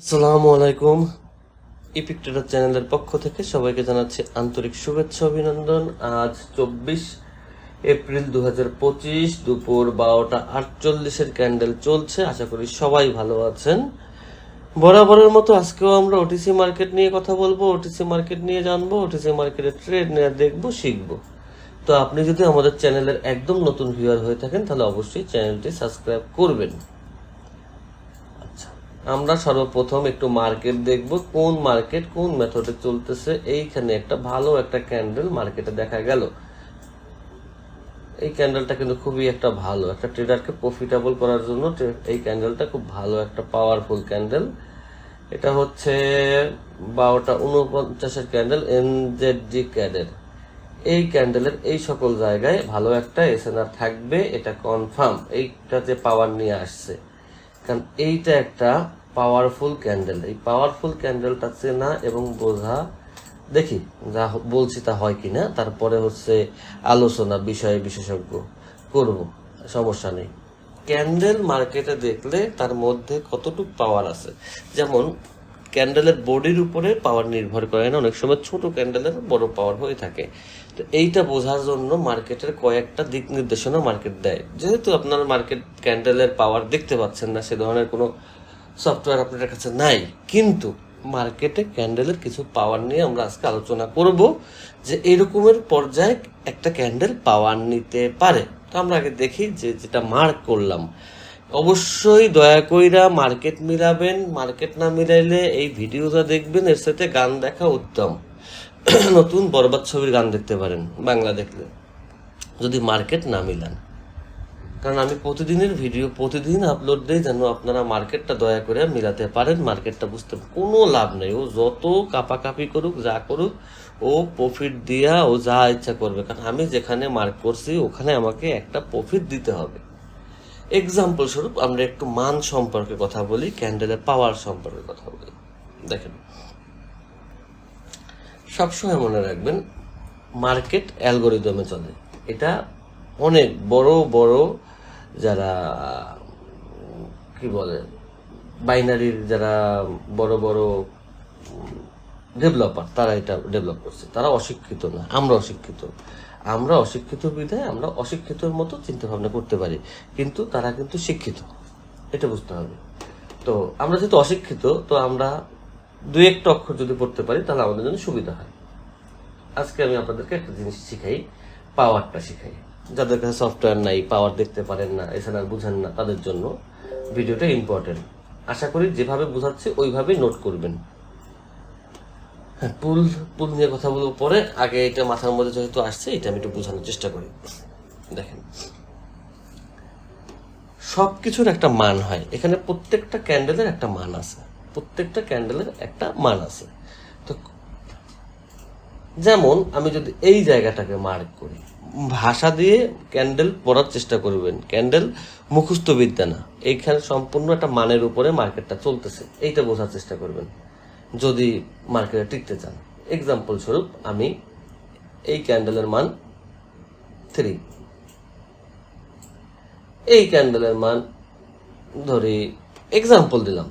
আসসালামু আলাইকুম। Epic tedder চ্যানেলের পক্ষ থেকে সবাইকে জানাচ্ছি আন্তরিক শুভেচ্ছা অভিনন্দন। আজ চব্বিশ এপ্রিল দু পঁচিশ দুপুর বারোটা আটচল্লিশের ক্যান্ডেল চলছে। আশা করি সবাই ভালো আছেন। বরাবরের মতো আজকেও আমরা ওটিসি মার্কেট নিয়ে কথা বলব ওটিসি মার্কেট নিয়ে জানব ওটিসি মার্কেটের ট্রেড নিয়ে দেখব, শিখব। তো আপনি যদি আমাদের চ্যানেলের একদম নতুন ভিউয়ার হয়ে থাকেন, তাহলে অবশ্যই চ্যানেলটি সাবস্ক্রাইব করবেন। আমরা সর্বপ্রথম একটু মার্কেট দেখব, কোন মার্কেট কোন মেথডে চলতেছে। এইখানে একটা ভালো একটা ক্যান্ডেল মার্কেটে দেখা গেল। এই ক্যান্ডেলটা কিন্তু খুবই একটা ভালো, একটা ট্রেডারকে প্রফিটেবল করার জন্য এই ক্যান্ডেলটা খুব ভালো, একটা পাওয়ারফুল ক্যান্ডেল এটা হচ্ছে বারোটা উনপঞ্চাশের ক্যান্ডেল এনজেডজি ক্যাডেল এই ক্যান্ডেলের এই সকল জায়গায় ভালো একটা এসএনআর থাকবে, এটা কনফার্ম এইটা যে পাওয়ার নিয়ে আসছে। কারণ এইটা একটা পাওয়ারফুল ক্যান্ডেল এই পাওয়ারফুল ক্যান্ডেলটা চেনা এবং বোঝা, দেখি যা বলছি তা হয় কি না তারপরে হচ্ছে আলোচনা বিষয়ে বিশেষজ্ঞ করব, সমস্যা নেই। ক্যান্ডেল মার্কেটে দেখলে তার মধ্যে কতটুকু পাওয়ার আছে? যেমন ক্যান্ডেলের বডির উপরে পাওয়ার নির্ভর করে না। অনেক সময় ছোট ক্যান্ডেলের বড় পাওয়ার হয়ে থাকে। তো এইটা বোঝার জন্য মার্কেটের কয়েকটা দিক নির্দেশনা মার্কেট দেয়। যেহেতু আপনার মার্কেট ক্যান্ডেলের পাওয়ার দেখতে পাচ্ছেন না, সে ধরনের কোনো সফটওয়্যার আপনাদের কাছে নাই। কিন্তু মার্কেটে ক্যান্ডেলের কিছু পাওয়ার নিয়ে আমরা আজকে আলোচনা করব যে এরকমের পর্যায়ে একটা ক্যান্ডেল পাওয়ার নিতে পারে। তো আমরা আগে দেখি যে যেটা মার্ক করলাম। অবশ্যই দয়া কইরা মার্কেট মিলাবেন। মার্কেট না মিলাইলে এই ভিডিওটা দেখবেন, এর সাথে গান দেখা উত্তম। নতুন বরবাদ ছবির গান দেখতে পারেন, বাংলা দেখলে। যদি মার্কেট না মিলান। কারণ আমি প্রতিদিনের ভিডিও, প্রতিদিন আপলোড দিই যেন আপনারা মার্কেটটা দয়া করে মিলাতে পারেন। মার্কেটটা বুঝতে কোনো লাভ নেই। ও যত কাপাকাপি করুক, যা করুক, ও প্রফিট দিয়া ও যা ইচ্ছা করবে। কারণ আমি যেখানে মার্ক করছি, ওখানে আমাকে একটা প্রফিট দিতে হবে। এক্সাম্পল স্বরূপ আমরা একটু মান সম্পর্কে কথা বলি ক্যান্ডেলের পাওয়ার সম্পর্কে কথা বলি। দেখেন। সবসময় মনে রাখবেন মার্কেট অ্যালগোরিদমে চলে। এটা অনেক বড় বড় যারা, কি বলে বাইনারির যারা বড় বড় ডেভেলপার তারা এটা ডেভেলপ করছে। তারা অশিক্ষিত না, আমরা অশিক্ষিত। আমরা অশিক্ষিত বিধায় আমরা অশিক্ষিতর মতো চিন্তা ভাবনা করতে পারি, কিন্তু তারা কিন্তু শিক্ষিত। এটা বুঝতে হবে। তো আমরা যেহেতু অশিক্ষিত, তো আমরা দু একটা অক্ষর যদি পড়তে পারি, তাহলে আমাদের জন্য সুবিধা হয়। আজকে আমি আপনাদেরকে একটা জিনিস শিখাই, পাওয়ারটা শিখাই। যাদের কাছে সফটওয়্যার নাই, পাওয়ার দেখতে পারেন না এছাড়া বুঝেন না, তাদের জন্য ভিডিওটা ইম্পর্টেন্ট আশা করি যেভাবে বোঝাচ্ছি, ওইভাবেই নোট করবেন। পুল পুল নিয়ে কথা বলব পরে আগে এটা মাথার মধ্যে যেহেতু আসছে, এটা আমি একটু বোঝানোর চেষ্টা করি। দেখেন। সব কিছুর একটা মান হয়। এখানে প্রত্যেকটা ক্যান্ডেলের একটা মান আছে। প্রত্যেকটা ক্যান্ডেলের একটা মান আছে। তো যেমন আমি যদি এই জায়গাটাকে মার্ক করি, ভাষা দিয়ে ক্যান্ডেল পড়ার চেষ্টা করবেন। ক্যান্ডেল মুখস্থ বিদ্যা না। এইখানে সম্পূর্ণ একটা মানের উপরে মার্কেটটা চলতেছে। এইটা বোঝার চেষ্টা করবেন। যদি মার্কেটে টিকতে চান। এক্সাম্পল স্বরূপ, আমি এই ক্যান্ডেলের মান থ্রি এই ক্যান্ডেলের মান ধরি এক্সাম্পল দিলাম,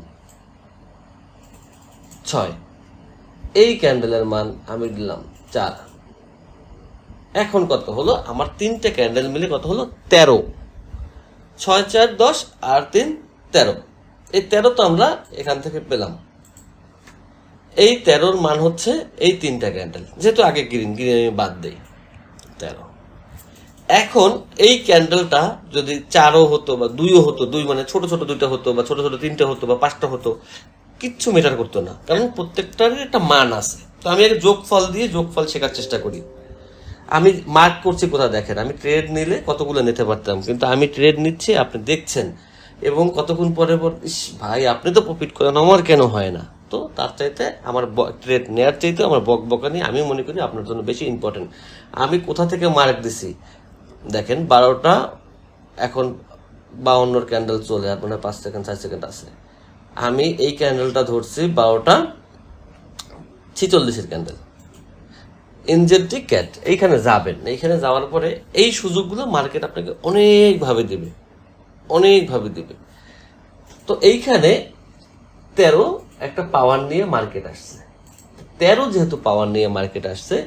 ছয়। এই ক্যান্ডেলের মান আমি দিলাম চার। এখন কত হলো? আমার তিনটে ক্যান্ডেল মিলে কত হলো? তেরো। ছয়, চার, দশ, আর তিন, তেরো। এই তেরো তো আমরা এখান থেকে পেলাম। এই তেরোর মান হচ্ছে এই তিনটা ক্যান্ডেল। যেহেতু আগে গ্রিন গ্রিন আমি বাদ দেই। তেরো। এখন এই ক্যান্ডেলটা যদি চারও হতো বা দুইও হতো, দুই মানে ছোট ছোট দুইটা হতো বা ছোট ছোট তিনটে হতো বা পাঁচটা হতো, কিচ্ছু মেটার করতো না। কারণ প্রত্যেকটারই একটা মান আছে। তো আমি একটা যোগফল দিয়ে যোগফল শেখার চেষ্টা করি। আমি মার্ক করছি কোথা দেখেন? আমি ট্রেড নিলে কতগুলো নিতে পারতাম? কিন্তু আমি ট্রেড নিচ্ছি, আপনি দেখছেন। এবং কতক্ষণ পরে পর, ইস ভাই, আপনি তো প্রফিট করেন, আমার কেন হয় না? তো তার চাইতে আমার ট্রেড নেওয়ার চাইতে আমার বক বকানি আমি মনে করি আপনার জন্য বেশি ইম্পর্টেন্ট আমি কোথা থেকে মার্ক দিছি? দেখেন, বারোটা, এখন বাউন্নর ক্যান্ডেল চলে মানে পাঁচ সেকেন্ড চার সেকেন্ড আছে। আমি এই ক্যান্ডেলটা ধরছি বারোটা, ছিচল্লিশের ক্যান্ডেল এনজেডটি ক্যাট এইখানে যাবেন। এইখানে যাওয়ার পরে এই সুযোগগুলো মার্কেট আপনাকে অনেকভাবে দেবে। অনেকভাবে দেবে। তো এইখানে তেরো একটা পাওয়ার নিয়ে মার্কেট আসছে। তেরো যেহেতু পাওয়ার নিয়ে মার্কেট আসছে,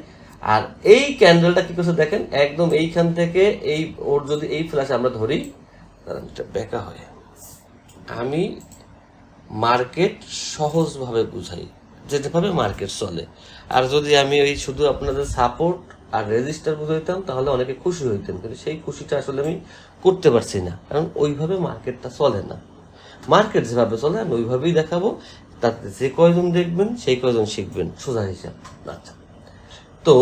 আর এই ক্যান্ডেলটা কি করছে দেখেন, একদম এইখান থেকে এই, ওর যদি এই ফ্ল্যাশ আমরা ধরি বেঁকা হয়। আমি মার্কেট সহজভাবে বুঝাই, যেভাবে মার্কেট চলে। আর যদি আমি ওই শুধু আপনাদের সাপোর্ট আর রেজিস্টার বুঝাইতাম, তাহলে অনেকে খুশি হইতেন, কিন্তু সেই খুশিটা আসলে আমি করতে পারছি না। কারণ ওইভাবে মার্কেটটা চলে না। মার্কেট যেভাবে চলে, আমি ওইভাবেই দেখাবো। তাতে যে কয়জন দেখবেন, সেই কয়জন শিখবেন, সোজা হিসাব আচ্ছা তো,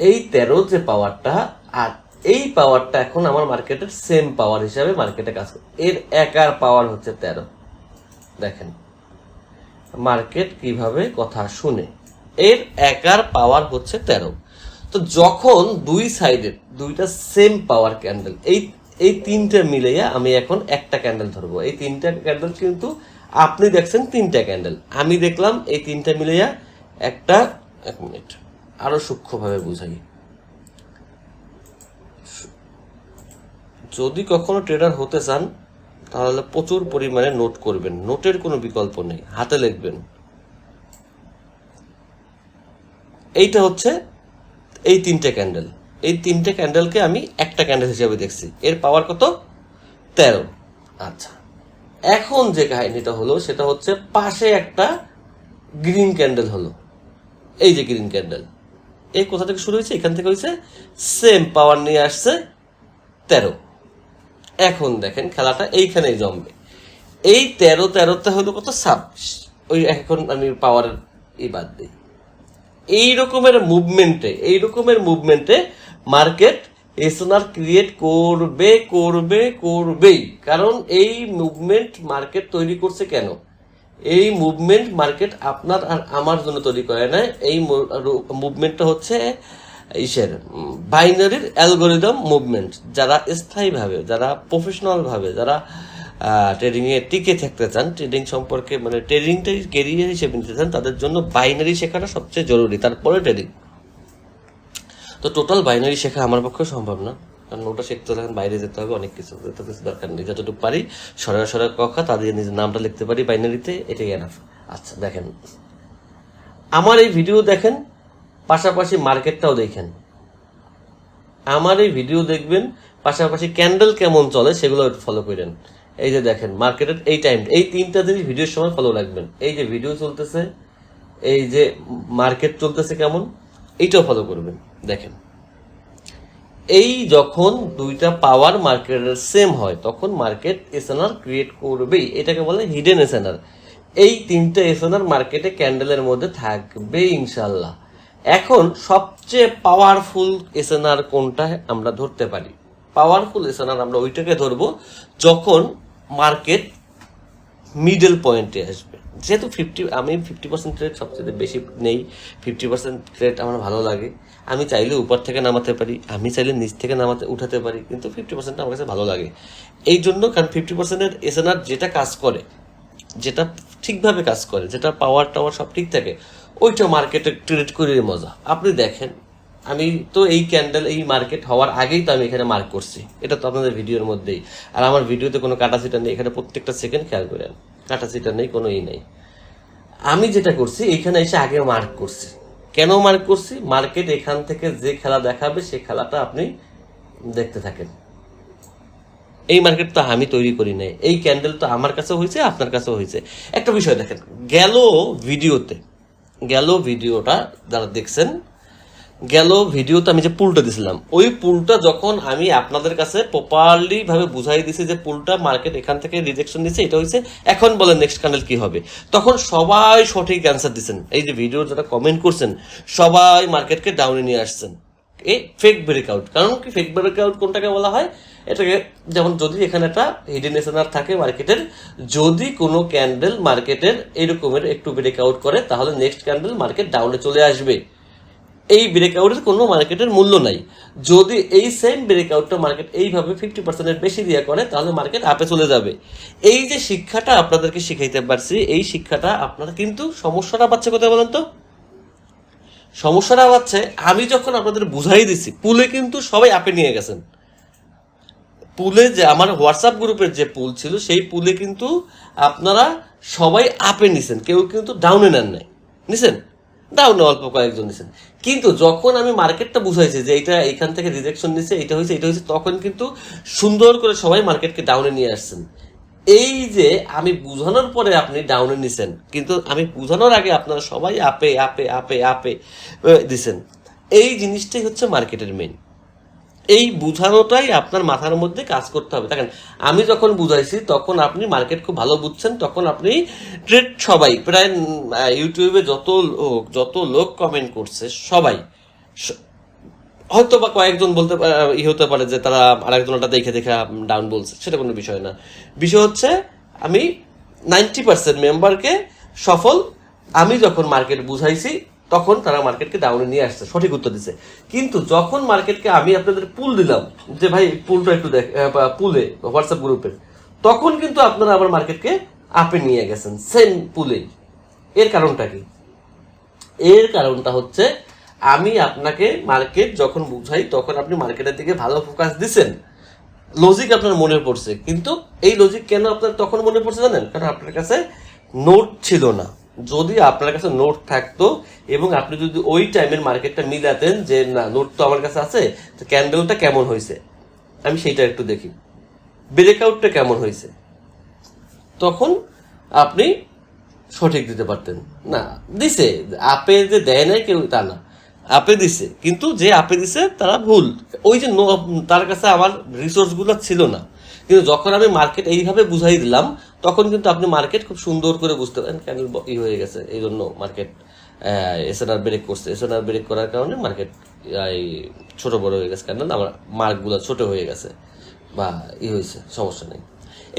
এই তেরো যে পাওয়ারটা আর এই পাওয়ারটা এখন আমার মার্কেটের সেম পাওয়ার হিসাবে মার্কেটে কাজ করে। এর একার পাওয়ার হচ্ছে তেরো। দেখেন মার্কেট কীভাবে কথা শুনে, এর একার পাওয়ার হচ্ছে তেরো। তো যখন দুই সাইডের দুইটা সেম পাওয়ার ক্যান্ডেল এই এই তিনটা মিলাইয়া আমি এখন একটা ক্যান্ডেল ধরবো। এই তিনটা ক্যান্ডেল কিন্তু আপনি দেখছেন তিনটা ক্যান্ডেল আমি দেখলাম এই তিনটা মিলাইয়া একটা, এক মিনিট, আরও সূক্ষ্মভাবে বুঝাই। যদি কখনো ট্রেডার হতে চান, তাহলে প্রচুর পরিমাণে নোট করবেন। নোটের কোনো বিকল্প নেই, হাতে লিখবেন। এইটা হচ্ছে এই তিনটে ক্যান্ডেল এই তিনটে ক্যান্ডেলকে আমি একটা ক্যান্ডেল হিসেবে দেখছি। এর পাওয়ার কত? তেরো। আচ্ছা। এখন যে কাহিনীটা হলো, সেটা হচ্ছে পাশে একটা গ্রিন ক্যান্ডেল হলো। এই যে গ্রিন ক্যান্ডেল এই কোথা থেকে শুরু হয়েছে? এখান থেকে হয়েছে। সেম পাওয়ার নিয়ে আসছে তেরো। এখন দেখেন খেলাটা এইখানেই জমবে। এই তেরো তেরোতে হলো কত? ছাব্বিশ। ওই এখন আমি পাওয়ার এই বাদ দিই। এই রকমের মুভমেন্টে এই রকমের মুভমেন্টে মার্কেট এসওনার ক্রিয়েট করবে করবে, করবেই। কারণ এই মুভমেন্ট মার্কেট তৈরি করছে কেন? এই মুভমেন্ট মার্কেট আপনার আর আমার জন্য তৈরি করে না এই মুভমেন্টটা হচ্ছে ইসের বাইনারির অ্যালগোরিদম মুভমেন্ট যারা স্থায়ীভাবে, যারা প্রফেশনালভাবে যারা ট্রেডিং এ টিকে থাকতে চান ট্রেডিং সম্পর্কে মানে ট্রেডিংটাই কেরিয়ার হিসেবে নিতে চান, তাদের জন্য বাইনারি শেখাটা সবচেয়ে জরুরি, তারপরে ট্রেডিং তো টোটাল বাইনারি শেখা আমার পক্ষে সম্ভব না, কারণ ওটা শিখতে হলে বাইরে যেতে হবে, অনেক কিছু এত কিছু দরকার নেই। যতটুকু পারি, সরাসরি সরাসরি কখা তাদের নিজের নামটা লিখতে পারি বাইনারিতে এটাই এনাফ আচ্ছা দেখেন। আমার এই ভিডিও দেখেন, পাশাপাশি মার্কেটটাও দেখেন। আমার এই ভিডিও দেখবেন, পাশাপাশি ক্যান্ডেল কেমন চলে সেগুলো ফলো করেন। এই যে দেখেন মার্কেটের এই টাইম এই তিনটা জিনিস ভিডিওর সময় ফলো রাখবেন। এই যে ভিডিও চলতেছে, এই যে মার্কেট চলতেছে কেমন এইটাও ফলো করবেন, দেখেন। এই যখন দুইটা পাওয়ার মার্কেটের সেম হয়, তখন মার্কেট এসএনআর ক্রিয়েট করবেই। এটাকে বলে হিডেন এসএনআর এই তিনটে এসএনআর মার্কেটে ক্যান্ডেলের মধ্যে থাকবে ইনশাল্লাহ এখন সবচেয়ে পাওয়ারফুল এসএনআর কোনটা আমরা ধরতে পারি? পাওয়ারফুল এসএনআর আমরা ওইটাকে ধরবো, যখন মার্কেট মিডল পয়েন্টে আসবে। যেহেতু ফিফটি আমি ফিফটি পার্সেন্ট রেট সবচেয়ে বেশি নেই। ফিফটি পার্সেন্ট রেট আমার ভালো লাগে। আমি চাইলে উপর থেকে নামাতে পারি, আমি চাইলে নিচ থেকে নামাতে, উঠাতে পারি, কিন্তু ফিফটি পার্সেন্ট আমার কাছে ভালো লাগে। এই জন্য কারণ ফিফটি পার্সেন্টের এসএনআর যেটা কাজ করে, যেটা ঠিকভাবে কাজ করে, যেটা পাওয়ার টাওয়ার সব ঠিক থাকে, ওইটা মার্কেটে ট্রেড করে মজা। আপনি দেখেন আমি তো এই ক্যান্ডেল এই মার্কেট হওয়ার আগেই তো আমি এখানে মার্ক করছি। এটা তো আপনাদের ভিডিওর মধ্যেই। আর আমার ভিডিওতে কোনো কাটা সিটা নেই, এখানে প্রত্যেকটা সেকেন্ড খেয়াল করেন। কাটা সিটা নেই কোনো ই নেই। আমি যেটা করছি, এখানে এসে আগে মার্ক করছি। কেন মার্ক করছি? মার্কেট এখান থেকে যে খেলা দেখাবে, সে খেলাটা আপনি দেখতে থাকেন। এই মার্কেট তো আমি তৈরি করি নাই। এই ক্যান্ডেল তো আমার কাছেও হয়েছে, আপনার কাছেও হয়েছে। একটা বিষয় দেখেন, গেল ভিডিওতে গেল ভিডিওটা যারা দেখছেন গেল ভিডিওতে আমি যে পুলটা দিছিলাম, ওই পুলটা যখন আমি আপনাদের কাছে প্রপারলি ভাবে বুঝাই দিছি যে পুলটা মার্কেট এখান থেকে রিজেকশন দিছে, এটা হচ্ছে এখন বলেন নেক্সট ক্যান্ডেল কি হবে। তখন সবাই সঠিক অ্যান্সার দিচ্ছেন এই যে ভিডিও যারা কমেন্ট করছেন, সবাই মার্কেটকে ডাউনে নিয়ে আসছেন। এই ফেক ব্রেকআউট কারণ কি ফেক ব্রেকআউট কোনটাকে বলা হয়? এটাকে যেমন যদি এখানে একটা হিডেন এসএনআর থাকে মার্কেটের যদি কোনো ক্যান্ডেল মার্কেটের এরকমের একটু ব্রেকআউট করে, তাহলে নেক্সট ক্যান্ডেল মার্কেট ডাউনে চলে আসবে। এই ব্রেকআউটের কোনো মার্কেটের মূল্য নাই। যদি এই সেম ব্রেকআউটটা মার্কেট এইভাবে ফিফটি পার্সেন্টের বেশি দিয়ে করে, তাহলে মার্কেট আপে চলে যাবে। এই যে শিক্ষাটা আপনাদেরকে শিখাইতে পারছি, এই শিক্ষাটা আপনারা কিন্তু সমস্যাটা পাচ্ছে কোথায় বলেন তো? সমস্যাটা পাচ্ছে আমি যখন আপনাদের বুঝাই দিছি, পুলে কিন্তু সবাই আপে নিয়ে গেছেন। পুলে যে আমার হোয়াটসঅ্যাপ গ্রুপের যে পুল ছিল, সেই পুলে কিন্তু আপনারা সবাই আপে নিছেন, কেউ কিন্তু ডাউনে নেন নাই। নিছেন? ডাউনে অল্প কয়েকজন নিছেন। কিন্তু যখন আমি মার্কেটটা বুঝাইছি যে এটা এখান থেকে রিজেকশন নিচ্ছে এটা হয়েছে এটা হয়েছে তখন কিন্তু সুন্দর করে সবাই মার্কেটকে ডাউনে নিয়ে আসছেন। এই যে আমি বুঝানোর পরে আপনি ডাউনে নিছেন, কিন্তু আমি বুঝানোর আগে আপনারা সবাই আপে আপে আপে আপে দিছেন। এই জিনিসটাই হচ্ছে মার্কেটের মেইন এই বুঝানোটাই আপনার মাথার মধ্যে কাজ করতে হবে। দেখেন, আমি যখন বুঝাইছি, তখন আপনি মার্কেট খুব ভালো বুঝছেন, তখন আপনি ট্রেড সবাই, প্রায় ইউটিউবে যত লোক যত লোক কমেন্ট করছে, সবাই হয়তো বা কয়েকজন বলতে ই হতে পারে যে তারা আরেকজনটা দেখে দেখে ডাউন বলছে, সেটা কোনো বিষয় না। বিষয় হচ্ছে, আমি নাইনটি পার্সেন্ট মেম্বারকে সফল, আমি যখন মার্কেট বুঝাইছি তখন তারা মার্কেটকে ডাউনে নিয়ে আসছে, সঠিক উত্তর দিছে। কিন্তু যখন মার্কেটকে আমি আপনাদের পুল দিলাম, যে ভাই পুলটা একটু দেখ পুলে হোয়াটসঅ্যাপ গ্রুপের তখন কিন্তু আপনারা আবার মার্কেটকে আপে নিয়ে গেছেন সেম পুলে এর কারণটা কি? এর কারণটা হচ্ছে, আমি আপনাকে মার্কেট যখন বুঝাই, তখন আপনি মার্কেটের দিকে ভালো ফোকাস দিছেন। লজিক আপনার মনে পড়ছে, কিন্তু এই লজিক কেন আপনার তখন মনে পড়ছে জানেন? কারণ আপনার কাছে নোট ছিল না। যদি আপনার কাছে নোট থাকতো এবং আপনি যদি ওই টাইমের মার্কেটটা মিলাতেন যে, না নোট তো আমার কাছে আছে, তো ক্যান্ডেলটা কেমন হয়েছে? আমি সেইটা একটু দেখি। ব্রেকআউটটা কেমন হয়েছে? তখন আপনি সঠিক দিতে পারতেন। না, দিছে। আপে যে দেয় নাই কেউ, তা না। আপে দিছে। কিন্তু যে আপে দিছে, তারা ভুল। ওই যে তার কাছে আমার রিসোর্সগুলো ছিল না। কিন্তু যখন আমি মার্কেট এইভাবে বুঝাই দিলাম তখন কিন্তু আপনি মার্কেট খুব সুন্দর করে বুঝতে পারেন কেন ই হয়ে গেছে, এই জন্য মার্কেট এসএনআর ব্রেক করছে। এসএনআর ব্রেক করার কারণে মার্কেট এই ছোট বড় হয়ে গেছে। কেন আমার মার্কগুলো ছোট হয়ে গেছে বা ই হয়েছে, সমস্যা নেই।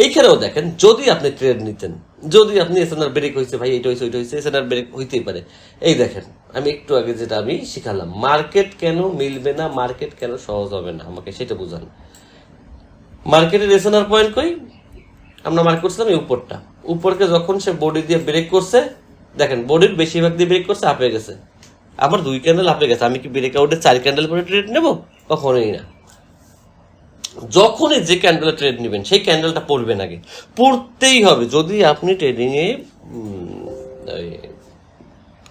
এইখানেও দেখেন, যদি আপনি ট্রেড নিতেন, যদি আপনি এসএনআর ব্রেক হয়েছে, ভাই এটা হয়েছে, ওইটা হয়েছে এসএনআর ব্রেক হইতেই পারে। এই দেখেন, আমি একটু আগে যেটা আমি শিখালাম মার্কেট কেন মিলবে না মার্কেট কেন সহজ হবে না? আমাকে সেটা বুঝান। মার্কেটের এসএনআর পয়েন্ট কই? আমরা মার্ক করছিলাম এই উপরটা। উপরকে যখন সে বডি দিয়ে ব্রেক করছে, দেখেন বডির বেশিরভাগ দিয়ে ব্রেক করছে আপে গেছে। আমার দুই ক্যান্ডেল আপে গেছে। আমি কি ব্রেক আউটে চার ক্যান্ডেল করে ট্রেড নেব? কখনোই না। যখনই যে ক্যান্ডেল ট্রেড নেবেন, সেই ক্যান্ডেলটা পড়বেন আগে। পড়তেই হবে। যদি আপনি ট্রেডিংয়ে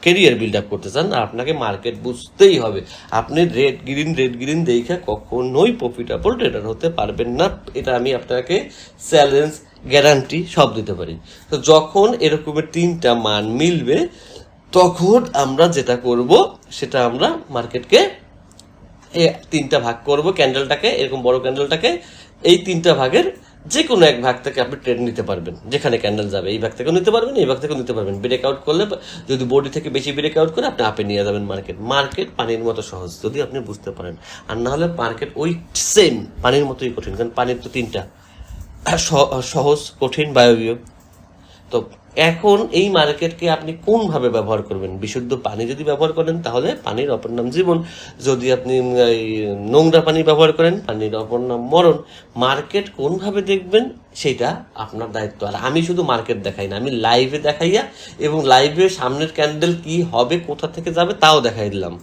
কেরিয়ার বিল্ড আপ করতে চান, আপনাকে মার্কেট বুঝতেই হবে। আপনি রেড গ্রিন রেড গ্রিন দেখে কখনোই প্রফিটেবল ট্রেডার হতে পারবেন না। এটা আমি আপনাকে চ্যালেঞ্জ গ্যারান্টি সব দিতে পারি। তো যখন এরকমের তিনটা মান মিলবে, তখন আমরা যেটা করব, সেটা আমরা মার্কেটকে তিনটা ভাগ করব, ক্যান্ডেলটাকে, এরকম বড় ক্যান্ডেলটাকে, এই তিনটা ভাগের যে কোনো এক ভাগ থেকে আপনি ট্রেড নিতে পারবেন। যেখানে ক্যান্ডেল যাবে, এই ভাগ থেকেও নিতে পারবেন, এই ভাগ থেকেও নিতে পারবেন। ব্রেক আউট করলে যদি বডি থেকে বেশি ব্রেক আউট করে, আপনি আপে নিয়ে যাবেন মার্কেট মার্কেট পানির মতো সহজ, যদি আপনি বুঝতে পারেন। আর না হলে মার্কেট ওই সেম পানির মতোই কঠিন, কারণ পানির তো তিনটা। সহজ, কঠিন বায়বীয় তো এখন এই মার্কেটকে আপনি কোনভাবে ব্যবহার করবেন? বিশুদ্ধ পানি যদি ব্যবহার করেন, তাহলে পানির অপর নাম জীবন। যদি আপনি নোংরা পানি ব্যবহার করেন, পানির অপর নাম মরণ। মার্কেট কোনভাবে দেখবেন, সেটা আপনার দায়িত্ব। আর আমি শুধু মার্কেট দেখাই না, আমি লাইভে দেখাইয়া এবং লাইভে সামনের ক্যান্ডেল কি হবে, কোথা থেকে যাবে, তাও দেখাই দিলাম।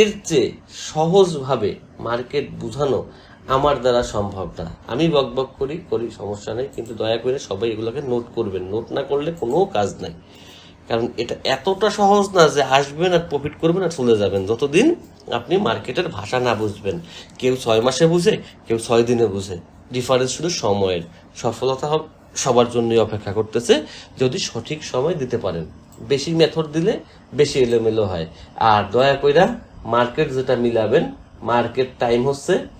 এর চেয়ে সহজভাবে মার্কেট বুঝানো আমার দ্বারা সম্ভব না। আমি বক বক করি করি, সমস্যা নেই, কিন্তু দয়া করে সবাই এগুলোকে নোট করবেন। নোট না করলে কোনো কাজ নাই। কারণ এটা এতটা সহজ না যে আসবেন আর প্রফিট করবেন আর চলে যাবেন। যতদিন আপনি মার্কেটের ভাষা না বুঝবেন। কেউ ছয় মাসে বুঝে, কেউ ছয় দিনে বুঝে। ডিফারেন্স শুধু সময়ের। সফলতা সবার জন্যই অপেক্ষা করতেছে। যদি সঠিক সময় দিতে পারেন। বেশি মেথড দিলে বেশি এলোমেলো হয়। আর দয়া কইরা মার্কেট যেটা মিলাবেন মার্কেট টাইম হচ্ছে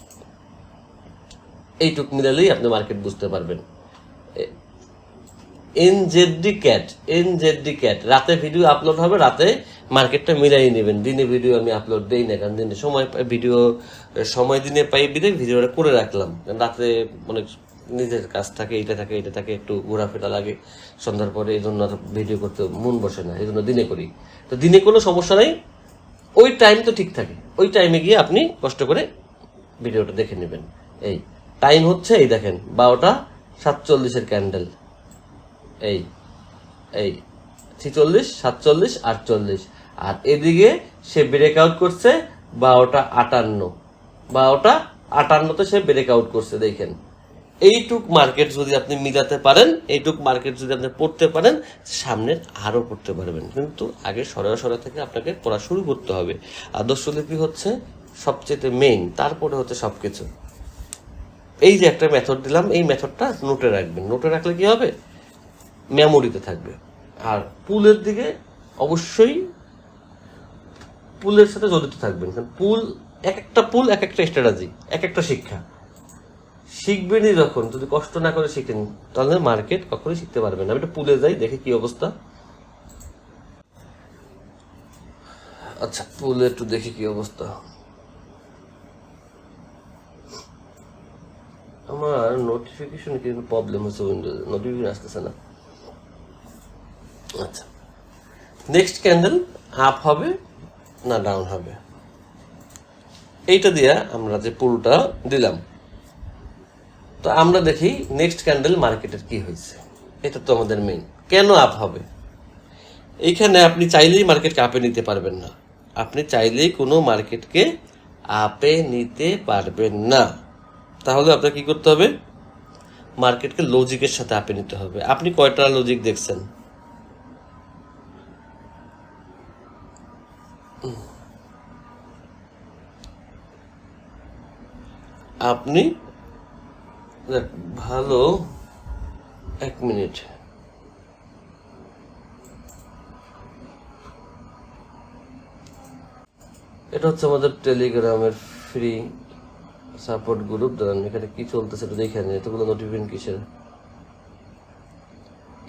এইটুক মিলালেই আপনি মার্কেট বুঝতে পারবেন। এনজেডডি ক্যাট এনজেডডি ক্যাট রাতে ভিডিও আপলোড হবে, রাতে মার্কেটটা মিলাই নেবেন। দিনে ভিডিও আমি আপলোড দেই না, কারণ দিনে সময় ভিডিও সময় দিনে পাই বিদে ভিডিওটা করে রাখলাম। কারণ রাতে অনেক নিজের কাজ থাকে এটা থাকে এটা থাকে, একটু ঘোরাফেরা লাগে, সন্ধ্যার পরে এই জন্য ভিডিও করতে মন বসে না এই জন্য দিনে করি। তো দিনে কোনো সমস্যা নাই, ওই টাইম তো ঠিক থাকে। ওই টাইমে গিয়ে আপনি কষ্ট করে ভিডিওটা দেখে নেবেন। এই। টাইম হচ্ছে এই দেখেন, বারোটা সাতচল্লিশের ক্যান্ডেল। এই এই, ছিচল্লিশ, সাতচল্লিশ, আটচল্লিশ। আর এদিকে সে ব্রেক আউট করছে বারোটা আটান্ন। বারোটা আটান্নতে সে ব্রেক আউট করছে, দেখেন। এইটুক মার্কেট যদি আপনি মিলাতে পারেন, এইটুক মার্কেট যদি আপনি পড়তে পারেন, সামনে আরও পড়তে পারবেন। কিন্তু আগে সরয়া সরা থেকে আপনাকে পড়া শুরু করতে হবে। আদর্শ লিপি হচ্ছে? সবচেয়ে মেইন তারপরে হচ্ছে সব কিছু এই যে একটা মেথড দিলাম, এই মেথডটা নোটে রাখবেন। নোটে রাখলে কি হবে? মেমোরিতে থাকবে। আর পুলের দিকে অবশ্যই পুলের সাথে জড়িত থাকবেন। কারণ পুল এক একটা পুল এক একটা স্ট্র্যাটাজি এক একটা শিক্ষা। শিখবেনই যখন, যদি কষ্ট না করে শিখেন, তাহলে মার্কেট কখনোই শিখতে পারবেন না। আমি একটু পুলে যাই, দেখে কি অবস্থা। আচ্ছা পুলে একটু দেখি কি অবস্থা। আমার নোটিফিকেশন কিন্তু প্রবলেম হচ্ছে উইন্ডোজ নোটিফিকেশন আসতেছে না। আচ্ছা। নেক্সট ক্যান্ডেল আপ হবে না ডাউন হবে? এইটা দিয়া আমরা যে পুলটা দিলাম। তো আমরা দেখি নেক্সট ক্যান্ডেল মার্কেটের কি হয়েছে। এটা তো আমাদের মেইন কেন আপ হবে? এইখানে আপনি চাইলেই মার্কেটকে আপে নিতে পারবেন না। আপনি চাইলেই কোনো মার্কেটকে আপে নিতে পারবেন না। তাহলে আপনার কি করতে হবে? মার্কেটকে লজিকের সাথে আপে নিতে হবে। আপনি কয়টা লজিক দেখছেন? আপনি ভালো, এক মিনিট। এটা হচ্ছে আমাদের টেলিগ্রামের ফ্রি সাপোর্ট গ্রুপ দাঁড়ান এখানে কি চলতেছে এটা দেখে এতগুলো নোটিফিকেশন কিসের?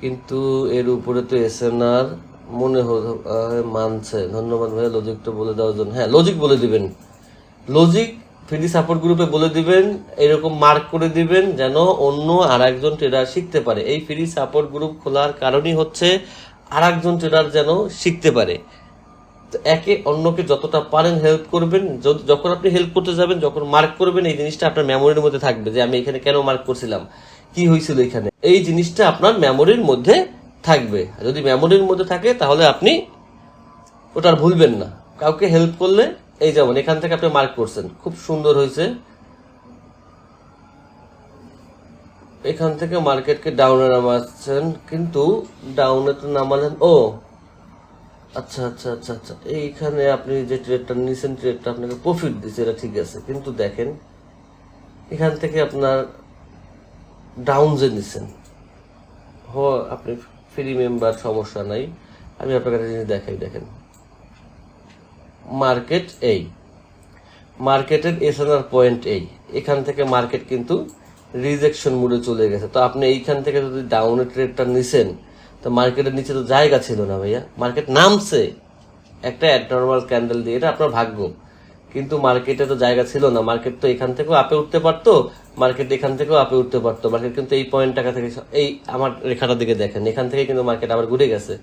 কিন্তু এর উপরে তো এসএনআর মনে হলো আহ, মানছে। ধন্যবাদ ভাই লজিকটা বলে দেওয়ার জন্য। হ্যাঁ লজিক বলে দিবেন। লজিক ফ্রি সাপোর্ট গ্রুপে বলে দিবেন এরকম মার্ক করে দিবেন যেন অন্য আর একজন ট্রেডার শিখতে পারে। এই ফ্রি সাপোর্ট গ্রুপ খোলার কারণই হচ্ছে আর একজন ট্রেডার যেন শিখতে পারে। তো একে অন্যকে যতটা পারেন হেল্প করবেন। যখন আপনি হেল্প করতে যাবেন, যখন মার্ক করবেন, এই জিনিসটা আপনার মেমোরির মধ্যে থাকবে যে আমি এখানে কেন মার্ক করছিলাম? কি হয়েছিল এখানে? এই জিনিসটা আপনার মেমোরির মধ্যে থাকবে। যদি মেমোরির মধ্যে থাকে, তাহলে আপনি ওটা ভুলবেন না। কাউকে হেল্প করলে, এই যেমন, এখান থেকে আপনি মার্ক করছেন। খুব সুন্দর হয়েছে। এখান থেকে মার্কেটকে ডাউনে নামাচ্ছেন, কিন্তু ডাউনে তো নামালেন ও! আচ্ছা আচ্ছা আচ্ছা আচ্ছা। এইখানে আপনি যে ট্রেডটা নিছেন ট্রেডটা আপনাকে প্রফিট দিচ্ছে এটা ঠিক আছে। কিন্তু দেখেন, এখান থেকে আপনার ডাউন যে নিছেন, হ, আপনি ফ্রি মেম্বার সমস্যা নাই। আমি আপনাকে একটা জিনিস দেখাই, দেখেন। মার্কেট এই। মার্কেটের এসএনআর পয়েন্ট এই। এখান থেকে মার্কেট কিন্তু রিজেকশন মুডে চলে গেছে। তো আপনি এইখান থেকে যদি ডাউনে ট্রেডটা নিছেন তো মার্কেটের নিচে তো জায়গা ছিল না ভাইয়া। মার্কেট নামছে। একটা অ্যাডনর্মাল ক্যান্ডেল দিয়ে, এটা আপনার ভাগ্য। কিন্তু মার্কেটে তো জায়গা ছিল না। মার্কেট তো এখান থেকেও আপে উঠতে পারতো। মার্কেট এখান থেকেও আপে উঠতে পারতো। মার্কেট কিন্তু এই পয়েন্ট টাকা থেকে এই আমার রেখাটার দিকে দেখেন। এখান থেকে কিন্তু মার্কেট আবার ঘুরে গেছে।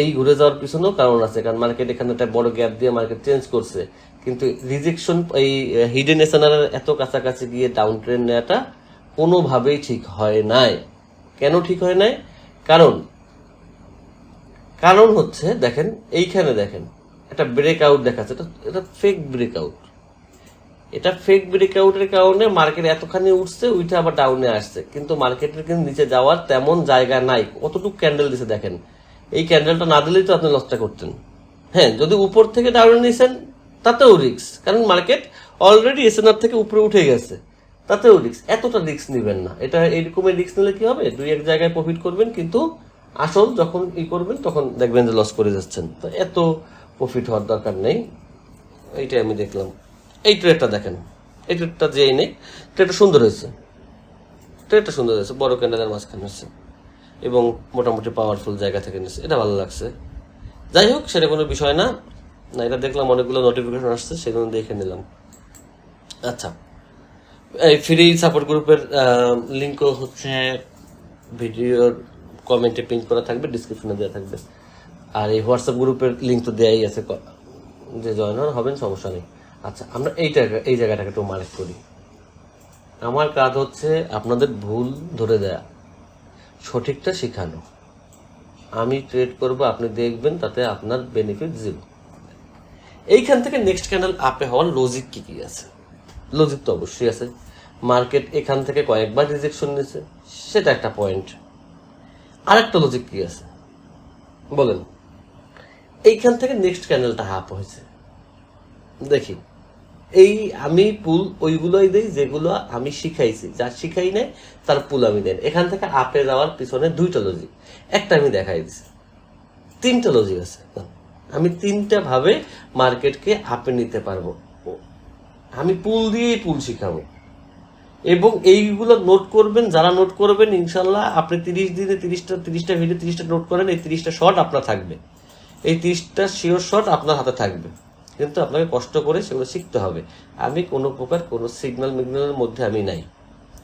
এই ঘুরে যাওয়ার পিছনেও কারণ আছে। কারণ মার্কেট এখানে একটা বড় গ্যাপ দিয়ে মার্কেট চেঞ্জ করছে। কিন্তু রিজেকশন এই হিডেন এত কাছাকাছি গিয়ে ডাউন ট্রেন নেওয়াটা কোনোভাবেই ঠিক হয় নাই। কেন ঠিক হয় নাই? কারণ কারণ হচ্ছে, দেখেন, এইখানে দেখেন, একটা ব্রেক আউট দেখাচ্ছে, এটা এটা ফেক ব্রেক আউট এটা ফেক ব্রেক আউটের কারণে মার্কেট এতখানি উঠছে, ওইটা আবার ডাউনে আসছে। কিন্তু মার্কেটের কিন্তু নিচে যাওয়ার তেমন জায়গা নাই। কতটুকু ক্যান্ডেল দিছে দেখেন। এই ক্যান্ডেলটা না দিলেই তো আপনি লসটা করতেন। হ্যাঁ যদি উপর থেকে ডাউনে নিয়েছেন তাতেও রিক্স কারণ মার্কেট অলরেডি এসএনআর থেকে উপরে উঠে গেছে। তাতেও রিক্স এতটা রিক্স নেবেন না। এটা এরকমের রিক্স নিলে কি হবে? দুই এক জায়গায় প্রফিট করবেন, কিন্তু আসল যখন ই করবেন, তখন দেখবেন যে লস করে যাচ্ছেন। তো এত প্রফিট হওয়ার দরকার নেই। এইটাই আমি দেখলাম। এই ট্রেডটা দেখেন। এই ট্রেডটা যেই নেই ট্রেডটা সুন্দর হয়েছে। ট্রেডটা সুন্দর হয়েছে। বড় ক্যান্ডেলের মাঝখানে হচ্ছে এবং মোটামুটি পাওয়ারফুল জায়গা থেকে নিচ্ছে এটা ভালো লাগছে। যাই হোক, সেটা কোনো বিষয় না। না, এটা দেখলাম অনেকগুলো নোটিফিকেশন আসছে, সেগুলো দেখে নিলাম। আচ্ছা। এই ফ্রি সাপোর্ট গ্রুপের লিঙ্কও হচ্ছে ভিডিওর কমেন্টে পিন করা থাকবে ডিসক্রিপশনে দেওয়া থাকবে। আর এই হোয়াটসঅ্যাপ গ্রুপের লিঙ্ক তো দেয়াই আছে যে জয়েন হবেন, সমস্যা নেই। আচ্ছা আমরা এই জায়গা, এই জায়গাটাকে একটু মার্ক করি। আমার কাজ হচ্ছে আপনাদের ভুল ধরে দেয়া। সঠিকটা শেখানো। আমি ট্রেড করব, আপনি দেখবেন, তাতে আপনার বেনিফিট জিরো এইখান থেকে নেক্সট ক্যান্ডেল আপে হওয়ার লজিক কি কি আছে? লজিক তো অবশ্যই আছে। মার্কেট এখান থেকে কয়েকবার রিজেকশন নিয়েছে। সেটা একটা পয়েন্ট আরেকটা লজিক কি আছে? বলেন। এইখান থেকে নেক্সট ক্যান্ডেলটা হাফ হয়েছে। দেখি। এই আমি পুল ওইগুলোই দেই, যেগুলো আমি শিখাইছি। যা শিখাই নাই, তার পুল আমি দেন এখান থেকে আপে যাওয়ার পিছনে দুইটা লজিক একটা আমি দেখাই দিছি। তিনটা লজিক আছে। আমি তিনটা ভাবে মার্কেটকে আপে নিতে পারব। আমি পুল দিয়েই পুল শিখাবো। এবং এইগুলো নোট করবেন, যারা নোট করবেন, ইনশাল্লাহ আপনি তিরিশ দিনে তিরিশটা তিরিশটা ভিডিও তিরিশটা নোট করেন, এই তিরিশটা শট আপনার থাকবে। এই তিরিশটা শিওর শট আপনার হাতে থাকবে। কিন্তু আপনাকে কষ্ট করে সেগুলো শিখতে হবে। আমি কোনো প্রকার কোনো সিগন্যাল মিগনালের মধ্যে আমি নাই।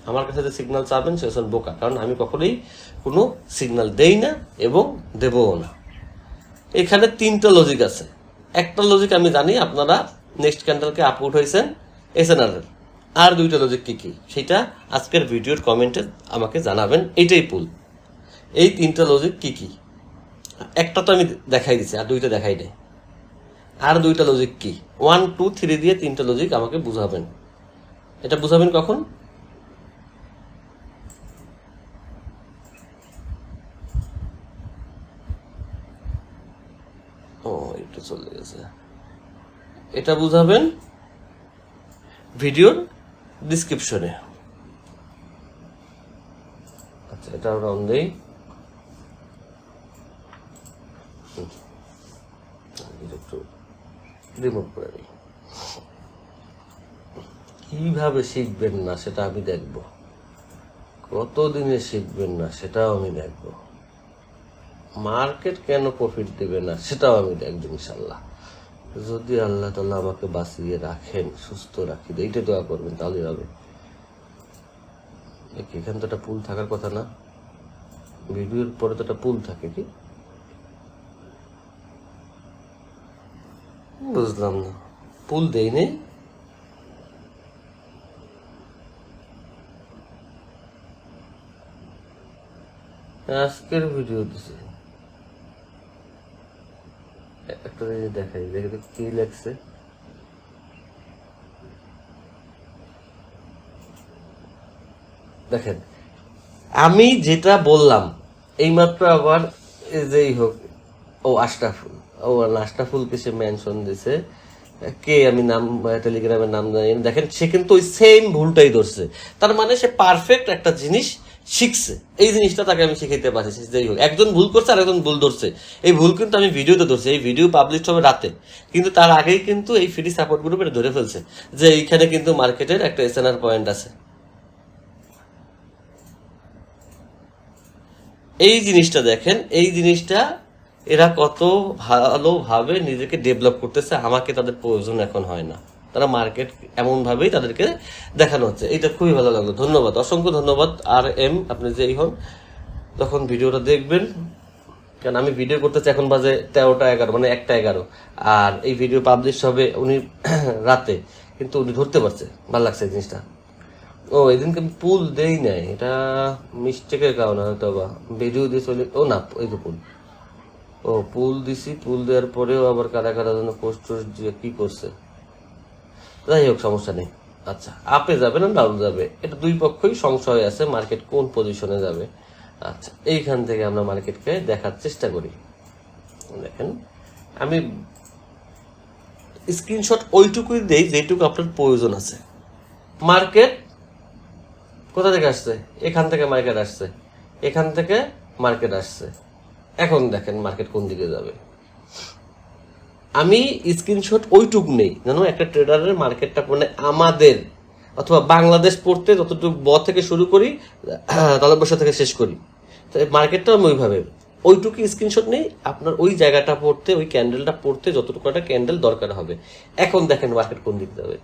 আমার কাছে যে সিগনাল চাবেন, সে হচ্ছেন বোকা। কারণ আমি কখনোই কোনো সিগনাল দেই না এবং দেবও না। এখানে তিনটা লজিক আছে। একটা লজিক আমি জানি, আপনারা নেক্সট ক্যান্ডেলকে আপলোড হয়েছেন এসএনআর আর দুইটা লজিক কী কী? সেটা আজকের ভিডিওর কমেন্টে আমাকে জানাবেন এইটাই পুল এই তিনটা লজিক কী কী? একটা তো আমি দেখাই দিছি, আর দুইটা দেখাই নাই। আর দুইটা লজিক কী? ওয়ান টু থ্রি দিয়ে তিনটা লজিক আমাকে বুঝাবেন। এটা বুঝাবেন কখন? ও একটু চলে গেছে। এটা বুঝাবেন ভিডিওর ডিসক্রিপশনে আচ্ছা এটা আমরা অন দেই। একটু রিমুভ করে কীভাবে শিখবেন না, সেটা আমি দেখব। কতদিনে শিখবেন না, সেটাও আমি দেখব। মার্কেট কেন প্রফিট দেবে না, সেটাও আমি দেখব ইনশাল্লাহ। যদি আল্লাহ তাল্লাহ আমাকে বাঁচিয়ে রাখেন, সুস্থ রাখি এইটা দোয়া করবেন তাহলে হবে। এখানে তো একটা পুল থাকার কথা না। ভিডিওর পরে তো একটা পুল থাকে, কি? বুঝলাম না। পুল দেই নেই? আজকের ভিডিও দিছে। একটা জিনিস দেখাই দেখে কি দেখেন, আমি যেটা বললাম, এইমাত্র আবার যেই হোক, ও আশরাফুল, ও আশরাফুলকে সে মেনশন দিছে। কে আমি নাম টেলিগ্রামের নাম জানি দেখেন, সে কিন্তু ওই সেম ভুলটাই ধরছে। তার মানে সে পারফেক্ট একটা জিনিস শিখছে। এই জিনিসটা তাকে আমি শিখাইতে পারছি যাই হোক। একজন ভুল করছে আর একজন ভুল ধরছে। এই ভুল কিন্তু আমি ভিডিওতে ধরছি, এই ভিডিও পাবলিশ হবে রাতে। কিন্তু তার আগেই কিন্তু এই ফ্রি সাপোর্ট গ্রুপে ধরে ফেলছে, যে এইখানে কিন্তু মার্কেটের একটা এসএনআর পয়েন্ট আছে। এই জিনিসটা দেখেন, এই জিনিসটা এরা কত ভালোভাবে নিজেকে ডেভেলপ করতেছে, আমাকে তাদের প্রয়োজন এখন হয় না। তারা মার্কেট এমন ভাবেই তাদেরকে দেখানো হচ্ছে। এটা খুবই ভালো লাগল। ধন্যবাদ, অসংখ্য ধন্যবাদ আর এম আপনি যেই হন, তখন ভিডিওটা দেখবেন। কারণ আমি ভিডিও করতেছি এখন বাজে তেরোটা এগারো মানে একটা এগারো। আর এই ভিডিও পাবলিশ হবে উনি রাতে। কিন্তু উনি ধরতে পারছে, ভালো লাগছে জিনিসটা। ও, এদিনকে আমি পুল দেই নাই। এটা মিস্টেকের কারণে হয়তো বা ভিডিও দিয়ে চলে ও না, এই তো পুল ও পুল দিছি পুল দেওয়ার পরেও আবার কারা কারা যেন পোস্ট টোস্ট দিয়ে কি করছে। যাই হোক, সমস্যা নেই। আচ্ছা আপে যাবে না, ডাউন যাবে? এটা দুই পক্ষই সংশয় আছে, মার্কেট কোন পজিশনে যাবে? আচ্ছা এইখান থেকে আমরা মার্কেটকে দেখার চেষ্টা করি। দেখেন, আমি স্ক্রিনশট ওইটুকুই দেই, যেটুকু আপনার প্রয়োজন আছে। মার্কেট কোথা থেকে আসছে? এখান থেকে মার্কেট আসছে। এখান থেকে মার্কেট আসছে। এখন দেখেন মার্কেট কোন দিকে যাবে। আমি স্ক্রিনশট ওইটুক নেই। জানো একটা ট্রেডারের মার্কেটটা মানে আমাদের অথবা বাংলাদেশ পড়তে যতটুকু ব থেকে শুরু করি তালব্বসা থেকে শেষ করি। তো মার্কেটটা আমি ওইভাবে ওইটুকু স্ক্রিনশট নেই। আপনার ওই জায়গাটা পড়তে, ওই ক্যান্ডেলটা পড়তে যতটুকু একটা ক্যান্ডেল দরকার হবে। এখন দেখেন মার্কেট কোন দিকে যাবে।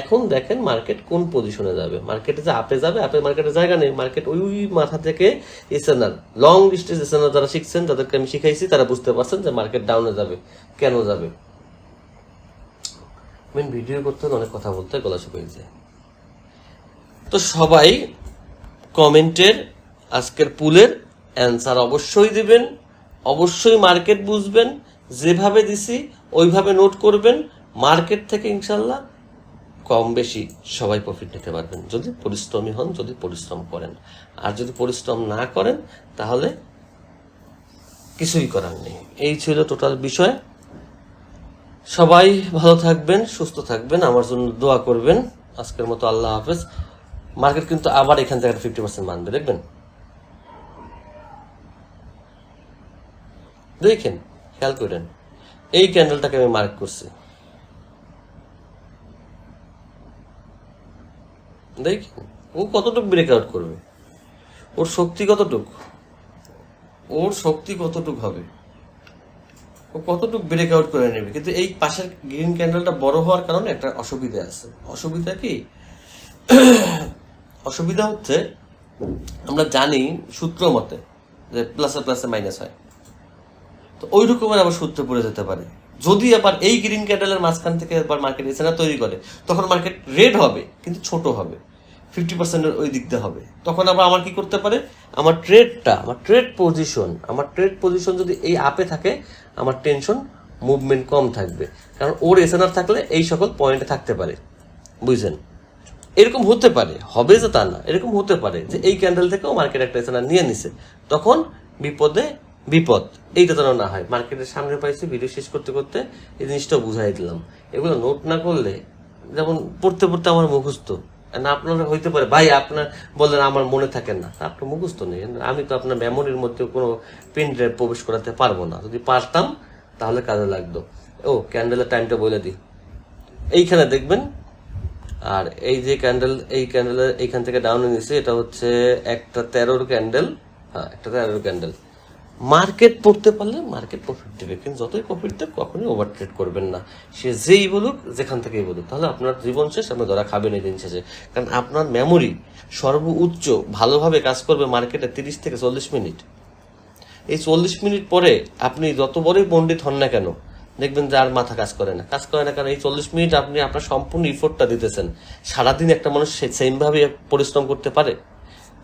এখন দেখেন মার্কেট কোন পজিশনে যাবে? মার্কেটে যে আপে যাবে আপে মার্কেটে জায়গা নেই। মার্কেট ওই মাথা থেকে এসএনআর লং ডিস্টেন্স এসএনআর যারা শিখছেন, তাদেরকে আমি শিখাইছি, তারা বুঝতে পারছেন যে মার্কেট ডাউনে যাবে, কেন যাবে। মেন ভিডিও করতে অনেক কথা বলতে গলা শুকিয়ে যায়। তো সবাই কমেন্টের, আজকের পুলের অ্যান্সার অবশ্যই দিবেন, অবশ্যই মার্কেট বুঝবেন, যেভাবে দিছি, ওইভাবে নোট করবেন। মার্কেট থেকে ইনশাল্লাহ কম বেশি সবাই প্রফিট নিতে পারবেন। যদি পরিশ্রমী হন, যদি পরিশ্রম করেন। আর যদি পরিশ্রম না করেন, তাহলে কিছুই করার নেই। এই ছিল টোটাল বিষয়। সবাই ভালো থাকবেন, সুস্থ থাকবেন। আমার জন্য দোয়া করবেন। আজকের মতো আল্লাহ হাফেজ। মার্কেট কিন্তু আবার এখান থেকে ফিফটি পার্সেন্ট মানবে, দেখবেন? দেখেন, খেয়াল করেন। এই ক্যান্ডেলটাকে আমি মার্ক করছি। দেখেন ও কতটুকু ব্রেকআউট করবে? ওর শক্তি কতটুকু? ওর শক্তি কতটুক হবে? ও কতটুকু ব্রেক আউট করে নেবে? কিন্তু এই পাশের গ্রিন ক্যান্ডেলটা বড় হওয়ার কারণে একটা অসুবিধা আছে। অসুবিধা কি? অসুবিধা হচ্ছে, আমরা জানি সূত্র মতে যে প্লাসে প্লাসে মাইনাস হয়। তো ওই রকমের আবার সূত্র পড়ে যেতে পারে। যদি আবার এই গ্রিন ক্যান্ডেলের মাঝখান থেকে আবার মার্কেট এসে তৈরি করে, তখন মার্কেট রেড হবে, কিন্তু ছোট হবে। ফিফটি পার্সেন্টের ওই দিক দিয়ে হবে। তখন আবার আমার কি করতে পারে? আমার ট্রেডটা আমার ট্রেড পজিশন আমার ট্রেড পজিশন যদি এই আপে থাকে, আমার টেনশন মুভমেন্ট কম থাকবে। কারণ ওর এসএনআর থাকলে এই সকল পয়েন্টে থাকতে পারে। বুঝছেন এরকম হতে পারে। হবে যে তা না, এরকম হতে পারে যে এই ক্যান্ডেল থেকেও মার্কেট একটা এসএনআর নিয়ে নিছে। তখন বিপদে বিপদ। এইটা যেন না হয়। মার্কেটের সামনে পাইছি ভিডিও শেষ করতে করতে এই জিনিসটা বুঝাই দিলাম। এগুলো নোট না করলে, যেমন পড়তে পড়তে আমার মুখস্থ। না, আপনার হইতে পারে। ভাই আপনার বললেন আমার মনে থাকে না। আপনার মুখস্থ নেই। আমি তো আপনার মেমোরির মধ্যে কোনো পেন ড্রাইভ প্রবেশ করাতে পারব না। যদি পারতাম, তাহলে কাজে লাগতো। ও ক্যান্ডেলের টাইমটা বলে দিই। এইখানে দেখবেন, আর এই যে ক্যান্ডেল এই ক্যান্ডেলের এইখান থেকে ডাউনে নিছে এটা হচ্ছে একটা তেরোর ক্যান্ডেল হ্যাঁ একটা তেরোর ক্যান্ডেল মার্কেট পড়তে পারলে মার্কেট প্রফিট দেবে, কিন্তু যতই প্রফিট দেবে কখনোই ওভার ট্রেড করবেন না। সে যেই বলুক, যেখান থেকেই বলুক, তাহলে আপনার জীবন শেষ, আপনি ধরা খাবেন এই দিন শেষে। কারণ আপনার মেমোরি সর্বোচ্চ ভালোভাবে কাজ করবে মার্কেটে তিরিশ থেকে চল্লিশ মিনিট। এই চল্লিশ মিনিট পরে আপনি যত বড়ই পণ্ডিত হন না কেন, দেখবেন যে আর মাথা কাজ করে না। কাজ করে না কারণ এই চল্লিশ মিনিট আপনি আপনার সম্পূর্ণ ইফোর্টটা দিতেছেন। সারাদিন একটা মানুষ সেম ভাবে পরিশ্রম করতে পারে।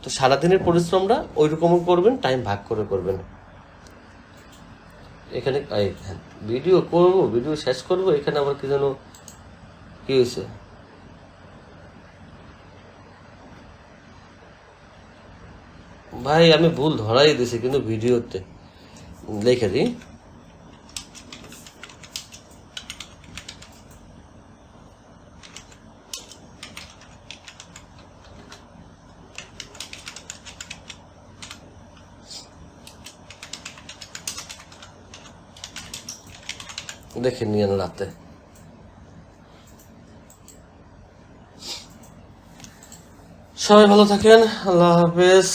তো সারাদিনের পরিশ্রমটা ওই রকম করবেন টাইম ভাগ করে করবেন। এখানে ভিডিও করব, ভিডিও শেষ করব, এখানে আমার কি যেন কি হয়েছে? ভাই, আমি ভুল ধরাই দিছি কিন্তু ভিডিওতে। লিখে দিই। দেখে নিয়েন রাতে। সবাই ভালো থাকেন আল্লাহ হাফেজ।